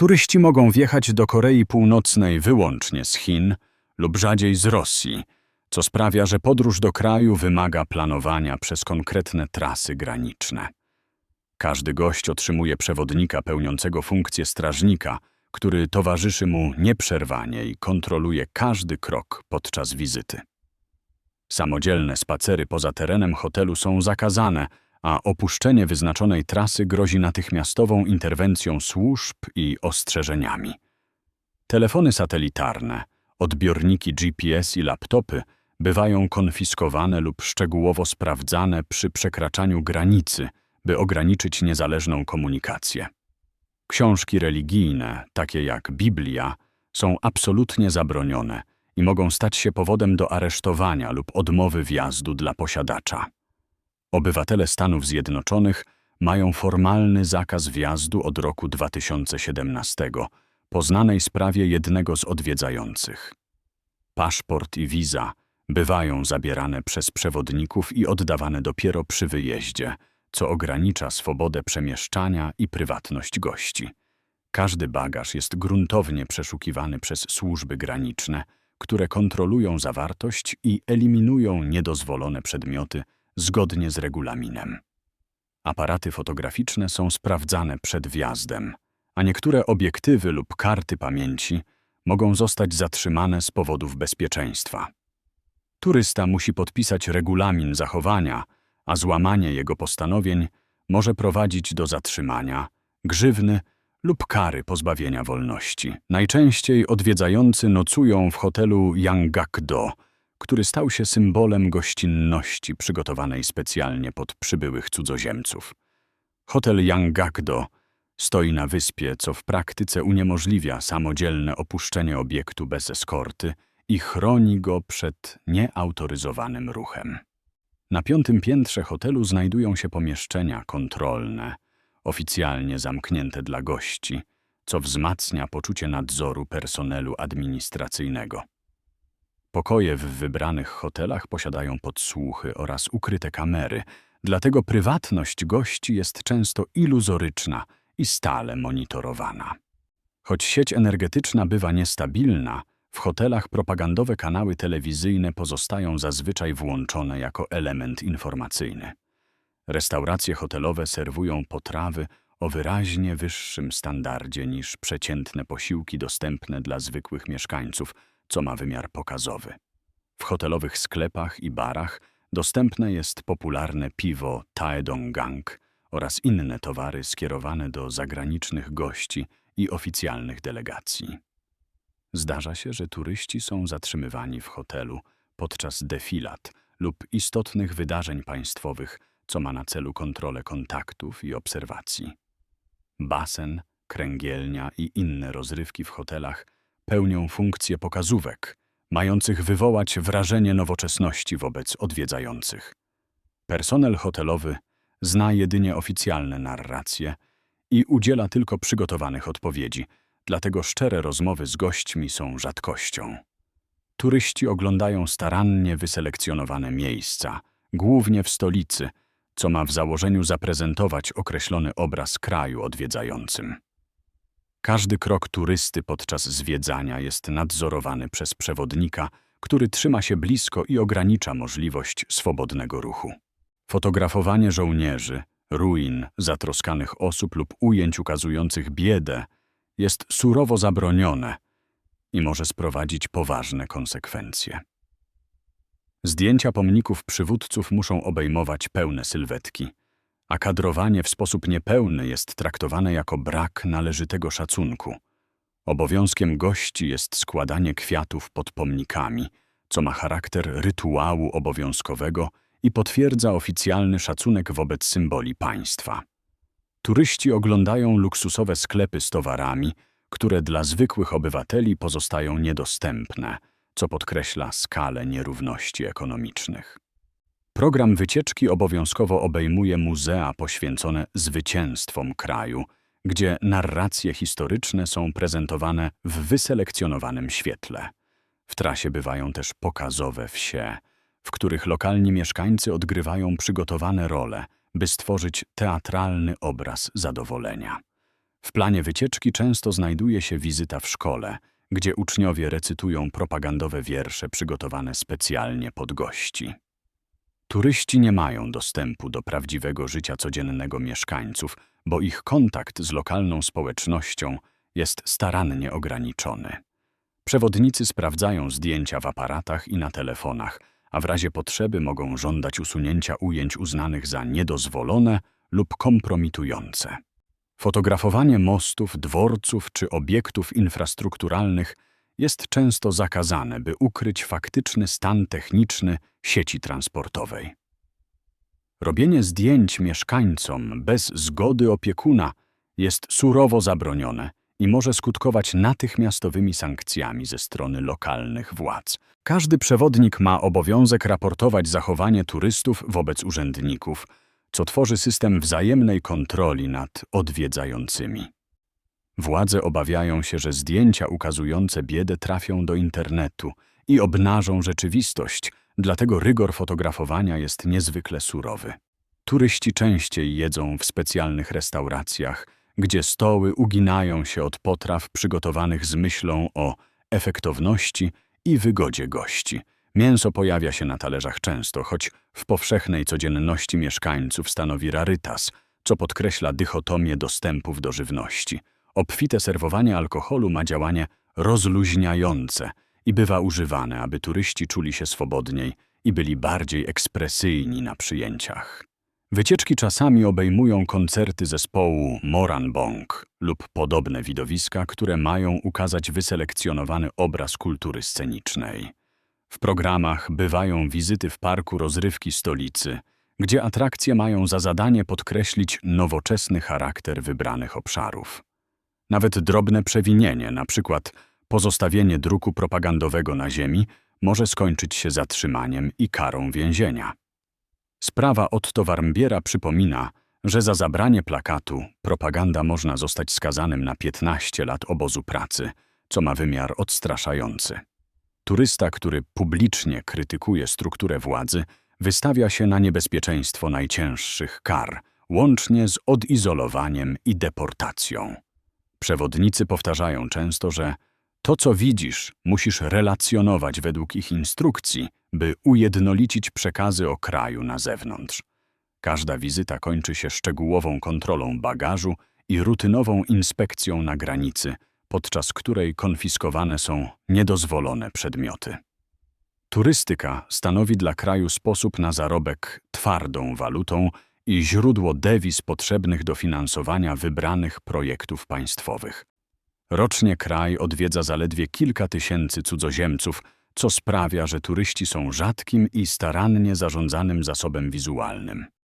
Turyści mogą wjechać do Korei Północnej wyłącznie z Chin lub rzadziej z Rosji, co sprawia, że podróż do kraju wymaga planowania przez konkretne trasy graniczne. Każdy gość otrzymuje przewodnika pełniącego funkcję strażnika, który towarzyszy mu nieprzerwanie i kontroluje każdy krok podczas wizyty. Samodzielne spacery poza terenem hotelu są zakazane, a opuszczenie wyznaczonej trasy grozi natychmiastową interwencją służb i ostrzeżeniami. Telefony satelitarne, odbiorniki GPS i laptopy bywają konfiskowane lub szczegółowo sprawdzane przy przekraczaniu granicy, by ograniczyć niezależną komunikację. Książki religijne, takie jak Biblia, są absolutnie zabronione i mogą stać się powodem do aresztowania lub odmowy wjazdu dla posiadacza. Obywatele Stanów Zjednoczonych mają formalny zakaz wjazdu od roku 2017 po znanej sprawie jednego z odwiedzających. Paszport i wiza bywają zabierane przez przewodników i oddawane dopiero przy wyjeździe, co ogranicza swobodę przemieszczania i prywatność gości. Każdy bagaż jest gruntownie przeszukiwany przez służby graniczne, które kontrolują zawartość i eliminują niedozwolone przedmioty zgodnie z regulaminem. Aparaty fotograficzne są sprawdzane przed wjazdem, a niektóre obiektywy lub karty pamięci mogą zostać zatrzymane z powodów bezpieczeństwa. Turysta musi podpisać regulamin zachowania, a złamanie jego postanowień może prowadzić do zatrzymania, grzywny lub kary pozbawienia wolności. Najczęściej odwiedzający nocują w hotelu Yanggakdo, który stał się symbolem gościnności przygotowanej specjalnie pod przybyłych cudzoziemców. Hotel Yanggakdo stoi na wyspie, co w praktyce uniemożliwia samodzielne opuszczenie obiektu bez eskorty i chroni go przed nieautoryzowanym ruchem. Na piątym piętrze hotelu znajdują się pomieszczenia kontrolne, oficjalnie zamknięte dla gości, co wzmacnia poczucie nadzoru personelu administracyjnego. Pokoje w wybranych hotelach posiadają podsłuchy oraz ukryte kamery, dlatego prywatność gości jest często iluzoryczna i stale monitorowana. Choć sieć energetyczna bywa niestabilna, w hotelach propagandowe kanały telewizyjne pozostają zazwyczaj włączone jako element informacyjny. Restauracje hotelowe serwują potrawy o wyraźnie wyższym standardzie niż przeciętne posiłki dostępne dla zwykłych mieszkańców, co ma wymiar pokazowy. W hotelowych sklepach i barach dostępne jest popularne piwo Taedonggang oraz inne towary skierowane do zagranicznych gości i oficjalnych delegacji. Zdarza się, że turyści są zatrzymywani w hotelu podczas defilat lub istotnych wydarzeń państwowych, co ma na celu kontrolę kontaktów i obserwacji. Basen, kręgielnia i inne rozrywki w hotelach pełnią funkcję pokazówek, mających wywołać wrażenie nowoczesności wobec odwiedzających. Personel hotelowy zna jedynie oficjalne narracje i udziela tylko przygotowanych odpowiedzi – dlatego szczere rozmowy z gośćmi są rzadkością. Turyści oglądają starannie wyselekcjonowane miejsca, głównie w stolicy, co ma w założeniu zaprezentować określony obraz kraju odwiedzającym. Każdy krok turysty podczas zwiedzania jest nadzorowany przez przewodnika, który trzyma się blisko i ogranicza możliwość swobodnego ruchu. Fotografowanie żołnierzy, ruin, zatroskanych osób lub ujęć ukazujących biedę jest surowo zabronione i może sprowadzić poważne konsekwencje. Zdjęcia pomników przywódców muszą obejmować pełne sylwetki, a kadrowanie w sposób niepełny jest traktowane jako brak należytego szacunku. Obowiązkiem gości jest składanie kwiatów pod pomnikami, co ma charakter rytuału obowiązkowego i potwierdza oficjalny szacunek wobec symboli państwa. Turyści oglądają luksusowe sklepy z towarami, które dla zwykłych obywateli pozostają niedostępne, co podkreśla skalę nierówności ekonomicznych. Program wycieczki obowiązkowo obejmuje muzea poświęcone zwycięstwom kraju, gdzie narracje historyczne są prezentowane w wyselekcjonowanym świetle. W trasie bywają też pokazowe wsie, w których lokalni mieszkańcy odgrywają przygotowane role – by stworzyć teatralny obraz zadowolenia. W planie wycieczki często znajduje się wizyta w szkole, gdzie uczniowie recytują propagandowe wiersze przygotowane specjalnie pod gości. Turyści nie mają dostępu do prawdziwego życia codziennego mieszkańców, bo ich kontakt z lokalną społecznością jest starannie ograniczony. Przewodnicy sprawdzają zdjęcia w aparatach i na telefonach, a w razie potrzeby mogą żądać usunięcia ujęć uznanych za niedozwolone lub kompromitujące. Fotografowanie mostów, dworców czy obiektów infrastrukturalnych jest często zakazane, by ukryć faktyczny stan techniczny sieci transportowej. Robienie zdjęć mieszkańcom bez zgody opiekuna jest surowo zabronione i może skutkować natychmiastowymi sankcjami ze strony lokalnych władz. Każdy przewodnik ma obowiązek raportować zachowanie turystów wobec urzędników, co tworzy system wzajemnej kontroli nad odwiedzającymi. Władze obawiają się, że zdjęcia ukazujące biedę trafią do internetu i obnażą rzeczywistość, dlatego rygor fotografowania jest niezwykle surowy. Turyści częściej jedzą w specjalnych restauracjach, gdzie stoły uginają się od potraw przygotowanych z myślą o efektowności i wygodzie gości. Mięso pojawia się na talerzach często, choć w powszechnej codzienności mieszkańców stanowi rarytas, co podkreśla dychotomię dostępów do żywności. Obfite serwowanie alkoholu ma działanie rozluźniające i bywa używane, aby turyści czuli się swobodniej i byli bardziej ekspresyjni na przyjęciach. Wycieczki czasami obejmują koncerty zespołu Moranbong lub podobne widowiska, które mają ukazać wyselekcjonowany obraz kultury scenicznej. W programach bywają wizyty w parku rozrywki stolicy, gdzie atrakcje mają za zadanie podkreślić nowoczesny charakter wybranych obszarów. Nawet drobne przewinienie, na przykład pozostawienie druku propagandowego na ziemi, może skończyć się zatrzymaniem i karą więzienia. Sprawa Otto Warmbiera przypomina, że za zabranie plakatu propaganda można zostać skazanym na 15 lat obozu pracy, co ma wymiar odstraszający. Turysta, który publicznie krytykuje strukturę władzy, wystawia się na niebezpieczeństwo najcięższych kar, łącznie z odizolowaniem i deportacją. Przewodnicy powtarzają często, że to, co widzisz, musisz relacjonować według ich instrukcji, by ujednolicić przekazy o kraju na zewnątrz. Każda wizyta kończy się szczegółową kontrolą bagażu i rutynową inspekcją na granicy, podczas której konfiskowane są niedozwolone przedmioty. Turystyka stanowi dla kraju sposób na zarobek twardą walutą i źródło dewiz potrzebnych do finansowania wybranych projektów państwowych. Rocznie kraj odwiedza zaledwie kilka tysięcy cudzoziemców, co sprawia, że turyści są rzadkim i starannie zarządzanym zasobem wizualnym.